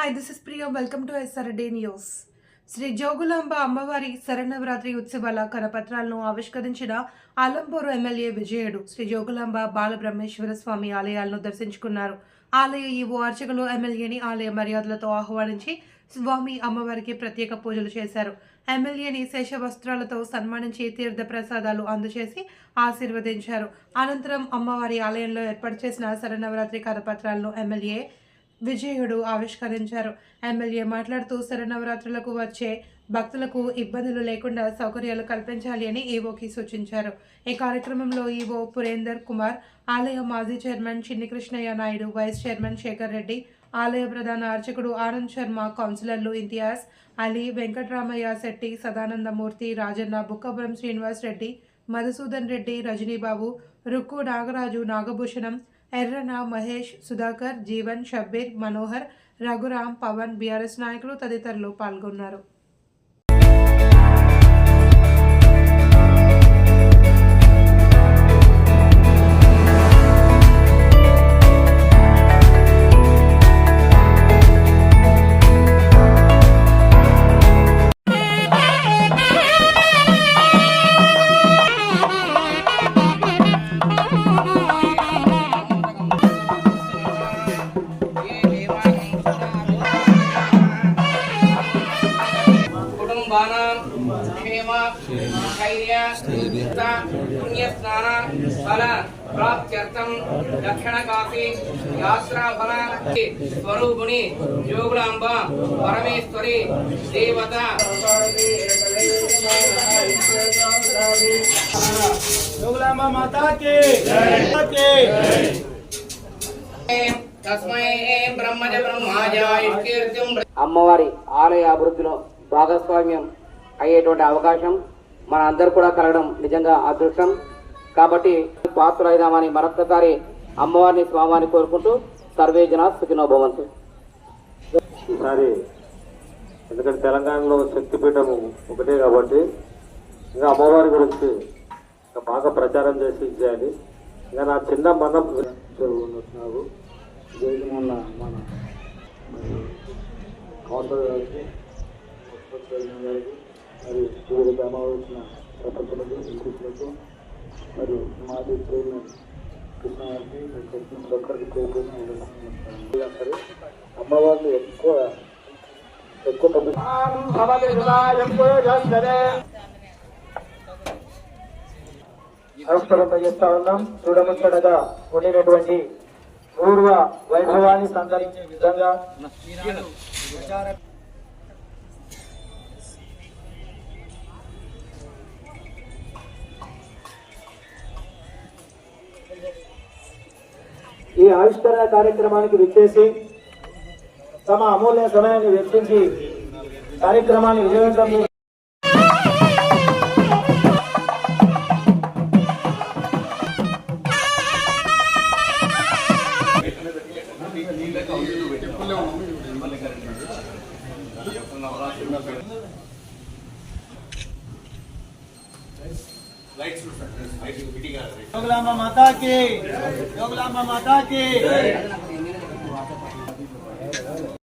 Hi this is Priya welcome to SRD news Shri Jogulamba అమ్మవారి శరణవరాత్రి ఉత్సవాల కరపత్రాలను ఆవిష్కరించిన ఆలంపూర్ ఎమ్మెల్యే విజయుడు శ్రీ జోగులాంబ బాలబ్రహ్మేశ్వర స్వామి ఆలయాలను దర్శించుకున్నారు. ఆలయ ఈవో అర్చకులు ఎమ్మెల్యేని ఆలయ మర్యాదలతో ఆహ్వానించి స్వామి అమ్మవారికి ప్రత్యేక పూజలు చేశారు. ఎమ్మెల్యేని శేష వస్త్రాలతో సన్మానించి తీర్థ ప్రసాదాలు అందజేసి ఆశీర్వదించారు. అనంతరం అమ్మవారి ఆలయంలో ఏర్పాటు చేసిన శరణవరాత్రి కరపత్రాలను ఎమ్మెల్యే విజయుడు ఆవిష్కరించారు. ఎమ్మెల్యే మాట్లాడుతూ శరణవరాత్రులకు వచ్చే భక్తులకు ఇబ్బందులు లేకుండా సౌకర్యాలు కల్పించాలి అని ఈవోకి సూచించారు. ఈ కార్యక్రమంలో ఈవో పురేందర్ కుమార్ ఆలయ మాజీ chairman Chinni Krishnaiah Naidu vice chairman Shekar Reddy ఆలయ ప్రధాన అర్చకుడు ఆనంద్ శర్మ కౌన్సిలర్లు ఇంతియాజ్ అలీ వెంకట్రామయ్య శెట్టి సదానందమూర్తి రాజన్న బుక్కపురం శ్రీనివాస్ రెడ్డి మధుసూదన్ రెడ్డి రజనీబాబు రుక్కు నాగరాజు నాగభూషణం ఎర్రన మహేష్ సుధాకర్ జీవన్ షబ్బీర్ మనోహర్ రఘురామ్ పవన్ బీఆర్ఎస్ నాయకులు తదితరులు పాల్గొన్నారు. దక్షిణ స్వరూపుణి యోగులాంబ పరమేశ్వరి దేవత యోగులాంబ మాతాకి అమ్మవారి ఆలయ అభివృద్ధిలో భాగస్వామ్యం అయ్యేటువంటి అవకాశం మన అందరు కూడా కలగడం నిజంగా అదృష్టం. కాబట్టి పాత్రైదామని మరొక్కసారి అమ్మవారిని స్వామిని కోరుకుంటూ సర్వే జన సుఖినో భవంతు ఈసారి ఎందుకంటే తెలంగాణలో శక్తిపీఠము ఒకటే కాబట్టి ఇంకా అమ్మవారి గురించి ఇంకా బాగా ప్రచారం చేసి ఇచ్చేయాలి. ఇంకా నా చిన్న మనం వచ్చినారు మొన్న మన కౌన్సిలర్ గారికి గారికి మరి వివిధ గ్రామాలు వచ్చిన సర్పంచులకు ఎంపీలకు మరి మాజీ చైర్మన్ కృష్ణ ప్రతి ఒక్కరికి కోరుకుంటున్నాను సరే అమ్మవారిని ఎక్కువ ఎక్కువ పబ్లిక్ నమస్కారం చేస్తా ఉన్నాం. చూడముచ్చటగా ఉండినటువంటి పూర్వ వైభవాన్ని సంతరించే విధంగా ఈ ఆవిష్కరణ కార్యక్రమానికి విచ్చేసి తమ అమూల్య సమయాన్ని వెచ్చించి కార్యక్రమాన్ని విజయవంతం Thank you. మాతా కి మాతా కి